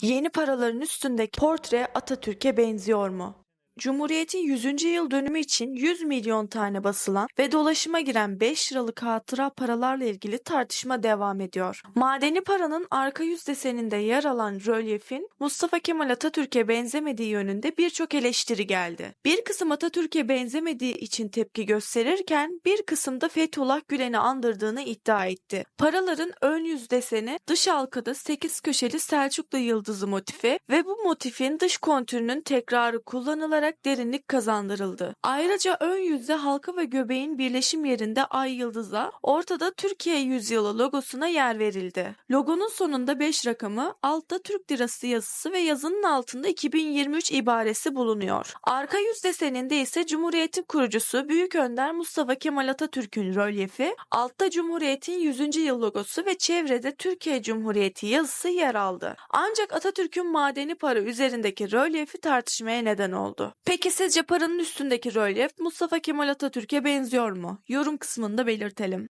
Yeni paraların üstündeki portre Atatürk'e benziyor mu? Cumhuriyet'in 100. yıl dönümü için 100 milyon tane basılan ve dolaşıma giren 5 liralık hatıra paralarla ilgili tartışma devam ediyor. Madeni paranın arka yüz deseninde yer alan rölyefin Mustafa Kemal Atatürk'e benzemediği yönünde birçok eleştiri geldi. Bir kısım Atatürk'e benzemediği için tepki gösterirken bir kısım da Fethullah Gülen'i andırdığını iddia etti. Paraların ön yüz deseni dış halkada 8 köşeli Selçuklu yıldızı motifi ve bu motifin dış kontürünün tekrarı kullanılarak derinlik kazandırıldı. Ayrıca ön yüzde halka ve göbeğin birleşim yerinde ay yıldıza, ortada Türkiye yüzyılı logosuna yer verildi. Logonun sonunda 5 rakamı, altta Türk lirası yazısı ve yazının altında 2023 ibaresi bulunuyor. Arka yüz deseninde ise Cumhuriyet'in kurucusu Büyük Önder Mustafa Kemal Atatürk'ün rölyefi, altta Cumhuriyet'in 100. yıl logosu ve çevrede Türkiye Cumhuriyeti yazısı yer aldı. Ancak Atatürk'ün madeni para üzerindeki rölyefi tartışmaya neden oldu. Peki sizce paranın üstündeki rölyef Mustafa Kemal Atatürk'e benziyor mu? Yorum kısmında belirtelim.